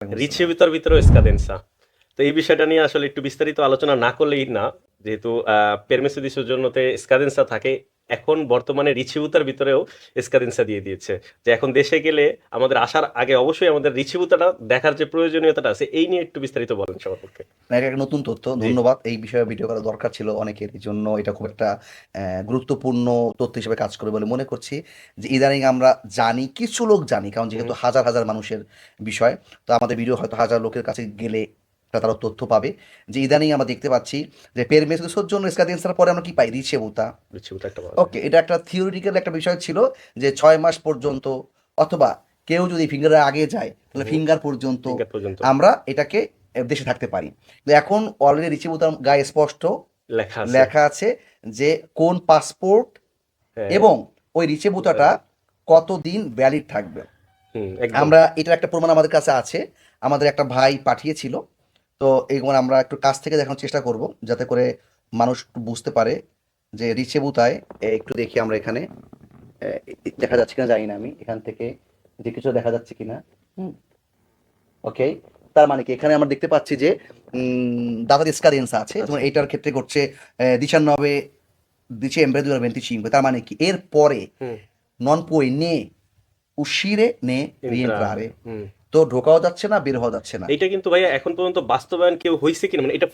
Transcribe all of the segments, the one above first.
রিচিভিতর ভিতরেও স্কাদেন্সা তো এই বিষয়টা নিয়ে আসলে একটু বিস্তারিত আলোচনা না করলেই না, যেহেতু পেরমেসিদিসের জন্যতে স্কাদেন্সা থাকে। এখন বর্তমানে রিচিভুতার ভিতরেও স্কাদেন্সা দিয়ে দিয়েছে। যে এখন দেশে গেলে আমাদের আসার আগে অবশ্যই আমাদের রিচিভুতাটা দেখার যে প্রয়োজনীয়তাটা আছে এই নিয়ে একটু বিস্তারিত বলেন সবার পক্ষে এটা একটা নতুন তথ্য। ধন্যবাদ। এই বিষয়ে ভিডিও করা দরকার ছিল অনেকের। এই জন্য এটা খুব একটা গুরুত্বপূর্ণ তথ্য হিসেবে কাজ করে বলে মনে করছি যে ইদানিং আমরা জানি কিছু লোক জানি কারণ যেহেতু হাজার হাজার মানুষের বিষয় তো আমাদের ভিডিও হয়তো হাজার লোকের কাছে গেলে তারা তথ্য পাবে। যে ইদানিং আমরা দেখতে পাচ্ছি যে পের পেরমেসের জন্য স্কাদিয়েন্সার পরে আমরা কি পাই? রিচেবুতা ওকে এটা একটা থিওরিটিক্যাল একটা বিষয় ছিল যে ছয় মাস পর্যন্ত অথবা কেউ যদি ফিঙ্গারের আগে যায় তাহলে ফিঙ্গার পর্যন্ত আমরা এটাকে দেশে থাকতে পারি। এখন অলরেডি রিচিবুতার গায়ে স্পষ্ট লেখা আছে। যে কোন পাসপোর্ট হ্যাঁ, এবং ওই রিচেবুতাটা কতদিন ভ্যালিড থাকবে। আমরা এটার একটা প্রমাণ আমাদের কাছে আছে। আমাদের একটা ভাই পাঠিয়েছিল। তো এইগুলো আমরা একটু কাছ থেকে দেখানোর চেষ্টা করব যাতে করে মানুষ একটু বুঝতে পারে যে রিচেবুতায় একটু দেখি আমরা এখানে। দেখা যাচ্ছে কিনা জানি না আমি এখান থেকে যে কিছু দেখা যাচ্ছে কিনা। ওকে তার মানে কি? এখানে আমরা দেখতে পাচ্ছি যে দাদা স্কাদেন্স আছে যেমন এইটার ক্ষেত্রে ঘটছে দিশানবে dicembre 2025 তার মানে কি? এর পরে নন পুই নে ne rientrare হুম। তো ঢোকাও যাচ্ছে না বের হওয়া যাচ্ছে না। এটা কিন্তু ভাইয়া এখন পর্যন্ত বাস্তবায়ন কেউ হয়েছে কিনা? মানে এটা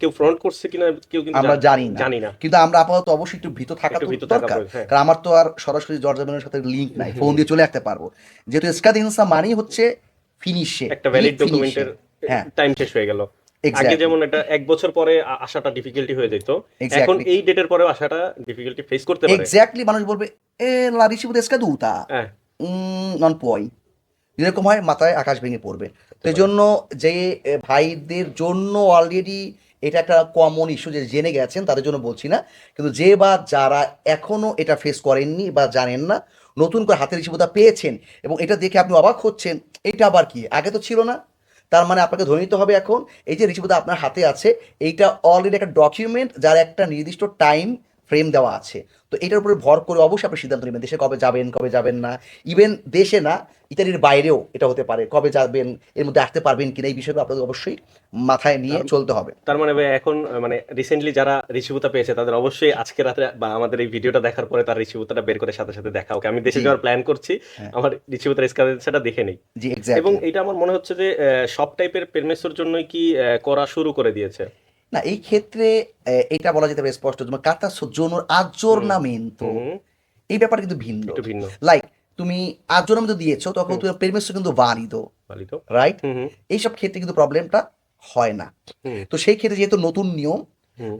কেউ ফ্রন্ট করছে কিনা কেউ কিন্তু আমরা জান- না। জানি না। কিন্তু আমরা আপাতত অবশ্যই একটু ভীত থাকা তো ভীত থাকা দরকার। হ্যাঁ। কারণ আমার তো আর সরাসরি জর্জামেনের সাথে লিংক নাই। ফোন দিয়ে চলে আসতে পারব। যেহেতু স্কাদিনসা মানেই হচ্ছে ফিনিশে একটা ভ্যালিড ডকুমেন্টের টাইম শেষ হয়ে গেল। আগে যেমন এটা এক বছর পরে আসাটা ডিফিকাল্টি হয়ে যেত। এখন এই ডেটের পরেও আসাটা ডিফিকাল্টি ফেস করতে পারে। এক্স্যাক্টলি মানুষ বলবে এ লা ricevuta è scaduta হ্যাঁ। নন পয় এরকম হয় মাথায় আকাশ ভেঙে পড়বে। তো এই জন্য যে ভাইদের জন্য অলরেডি এটা একটা কমন ইস্যু যে জেনে গেছেন তাদের জন্য বলছি না। কিন্তু যে বা যারা এখনও এটা ফেস করেননি বা জানেন না নতুন করে হাতের রিসিভতা পেয়েছেন এবং এটা দেখে আপনি অবাক হচ্ছেন এটা আবার কি? আগে তো ছিল না। তার মানে আপনাকে ধরে নিতে হবে এখন এই যে রিসিভতা আপনার হাতে আছে এইটা অলরেডি একটা ডকুমেন্ট যার একটা নির্দিষ্ট টাইম ফ্রেম দেওয়া আছে। তো এটার উপরে ভর করে অবশ্যই আপনি সিদ্ধান্ত নেবেন দেশে কবে যাবেন কবে যাবেন না। ইভেন দেশে না ইতালির বাইরেও এটা হতে পারে কবে যাবেন এর মধ্যে আসতে পারবেন কিনা এই বিষয়গুলো আপনাদের অবশ্যই মাথায় নিয়ে চলতে হবে। তার মানে এখন মানে রিসেন্টলি যারা রিসিভুতা পেয়েছে তাদের অবশ্যই আজকে রাতে বা আমাদের এই ভিডিওটা দেখার পরে তার রিসিভুতাটা বের করে সাথে সাথে দেখা। ওকে আমি দেশে। যাওয়ার প্ল্যান করছি হ্যাঁ। আমার রিসিভুতার স্ক্যানটা দেখে নেই। জি এবং এটা আমার মনে হচ্ছে যে সব টাইপের পেরমেসোর জন্যই কি করা শুরু করে দিয়েছে? না এই ক্ষেত্রে এটা বলা যেতে পারে স্পষ্ট যেমন কাতা সজ্জনোর আজর্নামেন্তো হুম, এই ব্যাপারটা কিন্তু ভিন্ন। লাইক তুমি আজর্নামেন্তো দিয়েছ তখন তুমি পেরমেসো কিন্তু তো রাইট এইসব ক্ষেত্রে কিন্তু প্রবলেমটা হয় না। তো সেই ক্ষেত্রে যেহেতু নতুন নিয়ম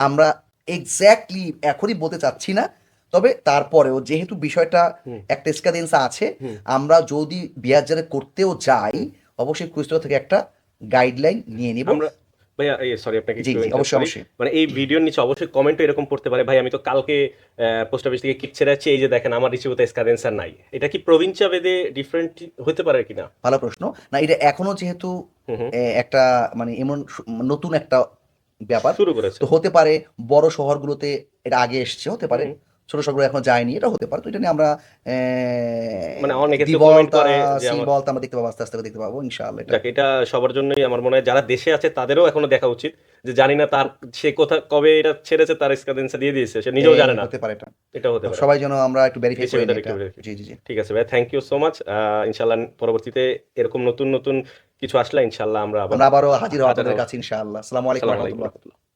আমরা এক্স্যাক্টলি এখনই বলতে চাচ্ছি না তবে তারপরেও যেহেতু বিষয়টা একটা স্কাদেন্সা আছে আমরা যদি বিয়াজারে করতেও যাই অবশ্যই কুইস্টো থেকে একটা গাইডলাইন নিয়ে নিব। ভাইয়া সরি আপনাকে জি, একটু জি, interrupt অবশ্যই, অবশ্যই। মানে এই ভিডিওর নিচে অবশ্যই কমেন্টও এরকম পড়তে পারে। ভাই আমি তো কালকে পোস্ট অফিস থেকে কিট ছেড়ে এই যে দেখেন আমার রিসিভতে স্ক্যাডেন্সার নাই। এটা কি ভেদে ডিফারেন্ট হতে পারে কিনা? ভালো প্রশ্ন। না এটা এখনও যেহেতু একটা মানে এমন নতুন একটা ব্যাপার। শুরু করেছে। তো হতে পারে বড় শহরগুলোতে এটা আগে এসছে হতে পারে। ছোট শহরগুলো এখন যায়নি এটা হতে পারে। তো এটা নিয়ে আমরা মানে অনেকে comment করে আমার- বলতে আমরা দেখতে পাবো আস্তে আস্তে দেখতে পাবো ইনশাআল্লাহ এটা। এটা সবার জন্যই আমার মনে হয় যারা দেশে আছে তাদেরও এখনও দেখা উচিত যে জানি না তার সে কোথা কবে এটা ছেড়েছে তার দিয়ে দিয়েছে সে নিজেও জানে না। হতে পারে এটা। এটা হতে পারে। সবাই যেন আমরা একটু ভেরিফাই করে এটা। জি জি জি। ঠিক আছে ভাই থ্যাংক ইউ সো মাচ ইনশাল্লাহ পরবর্তীতে এরকম নতুন নতুন কিছু আসলে ইনশাল্লাহ আমরা আবার আবারও হাজির হাজির আপনাদের। কাছে ইনশাআল্লাহ। আসসালামু আলাইকুম রহমতুল্লাহ।